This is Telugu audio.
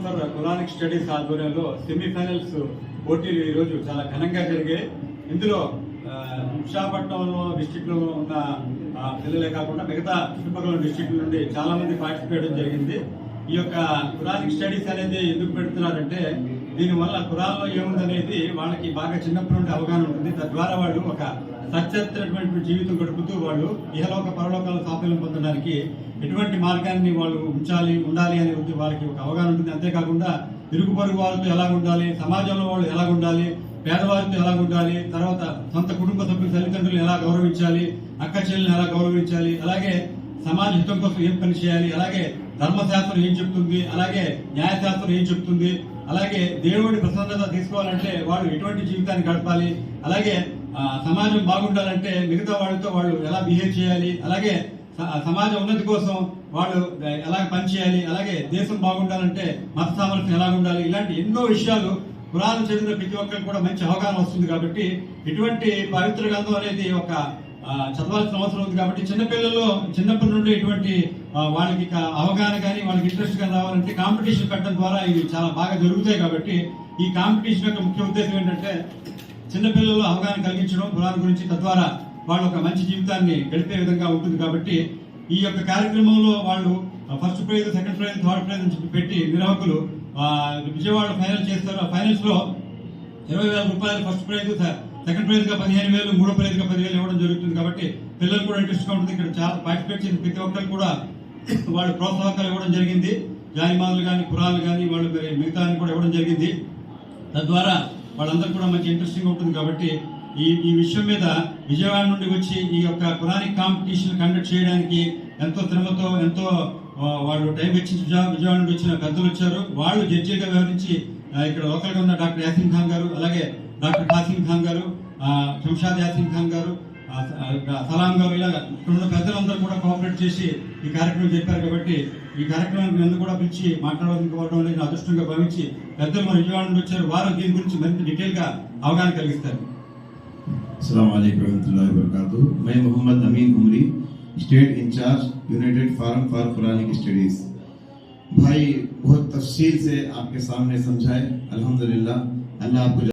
సార్. కురానిక్ స్టడీస్ ఆధ్వర్యంలో సెమీఫైనల్స్ పోటీలు ఈరోజు చాలా ఘనంగా జరిగాయి. ఇందులో విశాఖపట్నంలో డిస్టిక్లో ఉన్న ఆ, పిల్లలే కాకుండా మిగతా చుట్టుపక్కల డిస్టిక్ నుండి చాలామంది పార్టిసిపేట్ చేయడం జరిగింది. ఈ యొక్క కురానిక్ స్టడీస్ అనేది ఎందుకు పెడుతున్నారంటే దీనివల్ల కురాన్లో ఏముందనేది వాళ్ళకి బాగా చిన్నప్పటి నుండి అవగాహన ఉంటుంది. తద్వారా వాళ్ళు ఒక సత్యమైనటువంటి జీవితం గడుపుతూ వాళ్ళు ఇహలోక పరలోకాల సాఫల్యం పొందడానికి ఎటువంటి మార్గాన్ని వాళ్ళు ఉంచాలి ఉండాలి అనే ఉద్ద- వాళ్ళకి ఒక అవగాహన ఉంటుంది. అంతేకాకుండా ఇరుగు పొరుగు వాళ్ళతో ఎలా ఉండాలి సమాజంలో వాళ్ళు ఎలా ఉండాలి పేదవారితో ఎలా ఉండాలి తర్వాత సొంత కుటుంబ సభ్యులు తల్లిదండ్రులు ఎలా గౌరవించాలి అక్క చెల్లెలను ఎలా గౌరవించాలి అలాగే సమాజ హితం కోసం ఏం పని చేయాలి? అలాగే ధర్మశాస్త్రం ఏం చెప్తుంది? అలాగే న్యాయశాస్త్రం ఏం చెప్తుంది? అలాగే దేవుడి ప్రసన్నత తీసుకోవాలంటే వాడు ఎటువంటి జీవితాన్ని గడపాలి? అలాగే సమాజం బాగుండాలంటే మిగతా వాళ్ళతో వాళ్ళు ఎలా బిహేవ్ చేయాలి? అలాగే స- సమాజ ఉన్నతి కోసం వాళ్ళు ఎలా పనిచేయాలి అలాగే దేశం బాగుండాలంటే మత సామర్థ్యం ఎలా ఉండాలి? ఇలాంటి ఎన్నో విషయాలు పురాణం చదివిన ప్రతి ఒక్కరికి కూడా మంచి అవగాహన వస్తుంది కాబట్టి ఇటువంటి పవిత్ర గ్రంథం అనేది ఒక చదవాల్సిన అవసరం ఉంది కాబట్టి చిన్నపిల్లల్లో చిన్నప్పటి నుండి ఇటువంటి వాళ్ళకి అవగాహన కానీ వాళ్ళకి ఇంట్రెస్ట్ కానీ రావాలంటే కాంపిటీషన్ పెట్టడం ద్వారా ఇవి చాలా బాగా జరుగుతాయి కాబట్టి ఈ కాంపిటీషన్ యొక్క ముఖ్య ఉద్దేశం ఏంటంటే చిన్నపిల్లలు అవగాహన కలిగించడం పురాణం గురించి తద్వారా వాళ్ళు ఒక మంచి జీవితాన్ని గడిపే విధంగా ఉంటుంది కాబట్టి ఈ యొక్క కార్యక్రమంలో వాళ్ళు first prize second prize third prize అని చెప్పి పెట్టి నిర్వాహకులు విజయవాడ ఫైనల్ చేస్తారు. ఆ ఫైనల్స్లో ఇరవై వేల రూపాయలు ఫస్ట్ ప్రైజ్ సెకండ్ ప్రైజ్గా పదిహేను వేలు మూడో ప్రైజ్గా పదివేలు ఇవ్వడం జరుగుతుంది కాబట్టి పిల్లలు కూడా ఇంట్రెస్ట్గా ఉంటుంది. ఇక్కడ చాలా పార్టిసిపేట్ చేసిన ప్రతి ఒక్కరు కూడా వాళ్ళు ప్రోత్సాహకాలు ఇవ్వడం జరిగింది. జాయిమాలు కానీ పురాలు కానీ వాళ్ళు మిగతా కూడా ఇవ్వడం జరిగింది. తద్వారా వాళ్ళందరూ కూడా మంచి ఇంట్రెస్టింగ్ ఉంటుంది కాబట్టి ఈ ఈ విషయం మీద విజయవాడ నుండి వచ్చి ఈ యొక్క పురాణిక్ కాంపిటీషన్ కండక్ట్ చేయడానికి ఎంతో శ్రమతో ఎంతో వాళ్ళు టైం వెచ్చించి విజయవాడ నుండి వచ్చిన పెద్దలు వచ్చారు. వాళ్ళు జడ్జిగా వ్యవహరించి ఇక్కడ లోకల్గా ఉన్న డాక్టర్ యాసిన్ ఖాన్ గారు అలాగే డాక్టర్ కాసిం ఖాన్ గారు ఆ, శంషాద్ యాసిన్ ఖాన్ గారు ఆ, ఆ, సలాం గారు ఇలా ఇక్కడ ఉన్న పెద్దలందరూ కూడా కోఆపరేట్ చేసి ఈ కార్యక్రమం చెప్పారు కాబట్టి ఈ కార్యక్రమానికి నన్ను కూడా పిలిచి మాట్లాడడం అనేది నా అదృష్టంగా భావించి పెద్దలు మన విజయవాడ నుండి వచ్చారు వారు దీని గురించి మరింత డీటెయిల్ గా అవగాహన కలిగిస్తారు अस्सलाम वालेकुम रहमतुल्लाहि व बरकातुहू मैं Mohammad Amin Umari state in-charge United forum for Quranic studies भाई बहुत तफसील से आपके सामने समझाए अल्हम्दुलिल्लाह अल्लाह आपको